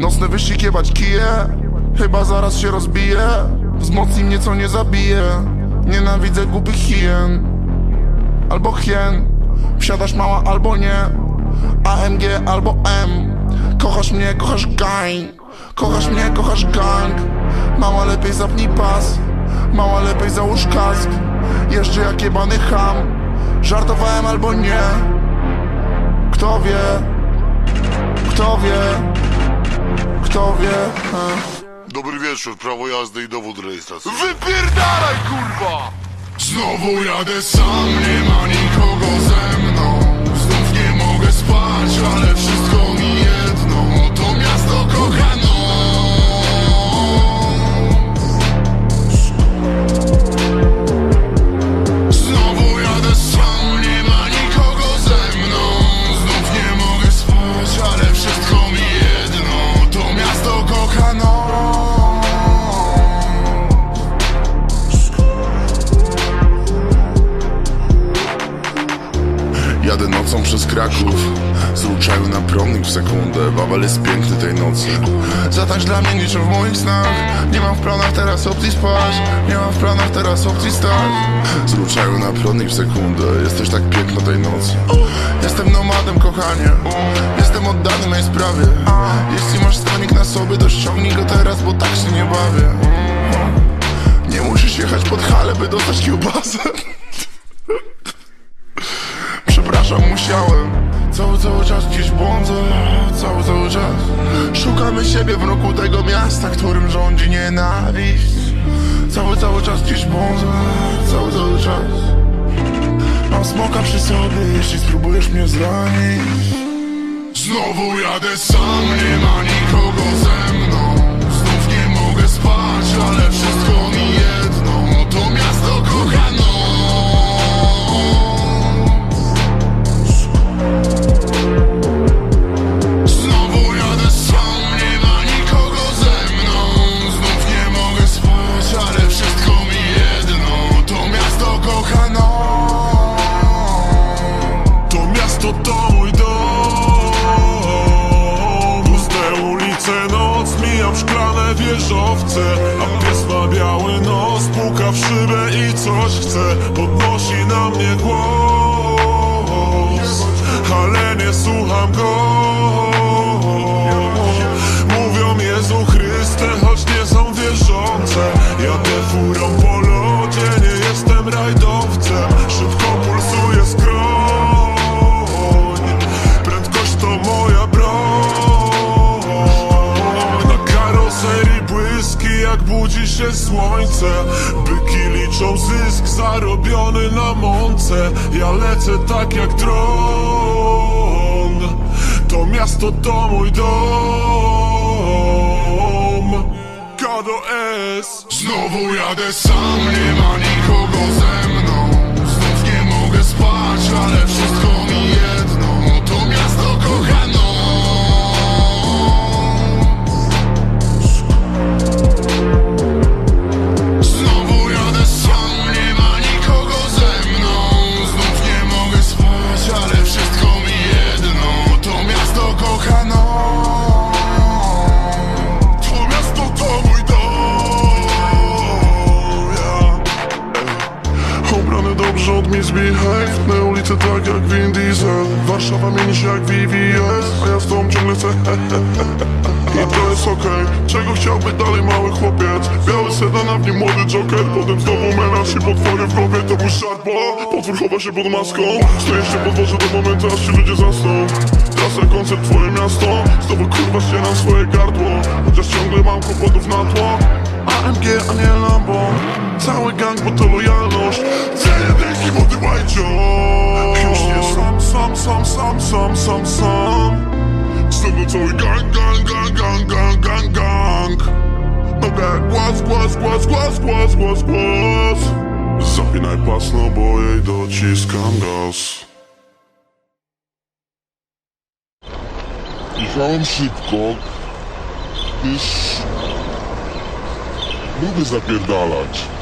Nocny wyścig jebać kije Chyba zaraz się rozbije. Wzmocni mnie co nie zabije. Nienawidzę głupich hien. Albo hien. Wsiadasz mała albo nie. AMG albo M. Kochasz mnie, kochasz gang. Kochasz mnie, kochasz gang. Mała lepiej zapnij pas. Mała lepiej załóż kask. Jeszcze jak jebany ham. Żartowałem albo nie. Kto wie? Kto wie Kto wie. Dobry wieczór, prawo jazdy i dowód rejestracyjny. Wypierdalaj kurwa Znowu jadę sam, nie ma nikogo ze mną Znów nie mogę spać, ale wszystko Ruczaju na promnik w sekundę Wawel jest piękny tej nocy. Zatańcz dla mnie niczym w moich snach. Nie mam w planach teraz opcji spać. Nie mam w planach teraz opcji stać. Z Ruczaju na promnik w sekundę Jesteś tak piękna tej nocy. Jestem nomadem kochanie. Jestem oddany mej sprawie Jeśli masz stanik na sobie To ściągnij go teraz, bo tak się nie bawię. Nie musisz jechać pod halę, by dostać kiełbasę Przepraszam, musiałem. Cały, cały czas gdzieś błądzę Cały, cały czas. Szukamy siebie w roku tego miasta Którym rządzi nienawiść. Cały, cały czas gdzieś błądzę Cały, cały czas. Mam smoka przy sobie Jeśli spróbujesz mnie zranić. Znowu jadę sam Nie ma nikogo szybę i coś chce Podnosi na mnie głos. Ale nie słucham go budzi się słońce Byki liczą zysk zarobiony na mące. Ja lecę tak jak dron To miasto to mój dom. Kado S. Znowu jadę sam, nie ma nikogo Miss Behave Na ulicy tak jak Vin Diesel. Warszawa mieni się jak VVS A ja z tą ciągle chcę I to jest okej. Czego chciałby dalej mały chłopiec? Biały sedan, a w nim młody joker. Potem znowu melanż i potwory w głowie To był szarpo Potwór chowa się pod maską. Stoję się podwoże do momentu aż ci ludzie zasną. Trasa, koncert, twoje miasto. Znowu kurwa ścieram swoje gardło. Chociaż ciągle mam kłopotów na tło AMG, a nie Lambo. Cały gang, bo to lojalność. Cenię drinki, bo ty bajcio Już nie sam, sam, sam, sam, sam, sam, sam. Znowu cały gang, gang, gang, gang, gang, gang, gang. Noga głaz, głaz, głaz, głaz, głaz, głaz, głaz. Zapinaj pas, no bo jej dociskam gaz. Jechałem szybko, gdyż lubię zapierdalać.